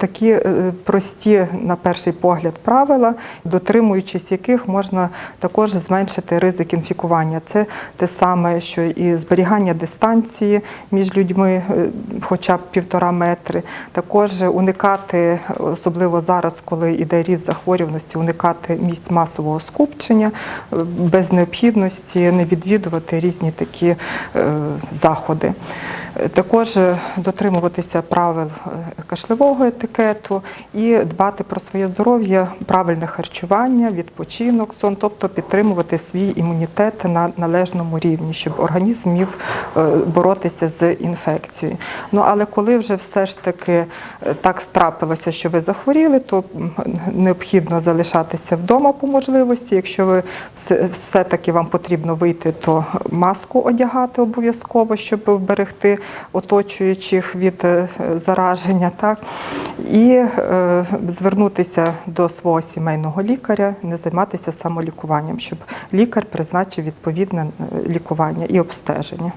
такі е, прості, на перший погляд, правила, дотримуючись яких можна також зменшити ризик інфікування. Це те саме, що і зберігання дистанції між людьми, е, хоча б півтора метри. Також уникати, особливо зараз, коли йде ріст захворюваності, уникати місць масового скупчення е, без необхідності не відвідувати різні такі заходи. Також е, дотримуватися правил е, кашлевого етикету і дбати про своє здоров'я, правильне харчування, відпочинок, сон, тобто підтримувати свій імунітет на належному рівні, щоб організм міг е, боротися з інфекцією. Ну але коли вже все ж таки так трапилося, що ви захворіли, то необхідно залишатися вдома по можливості. Якщо ви все-таки вам потрібно вийти, то маску одягати обов'язково, щоб вберегти оточуючих від е, зараження. Так? І е, звернутися до свого сімейного лікаря, не займатися самолікуванням, щоб лікар призначив відповідне е, лікування і обстеження.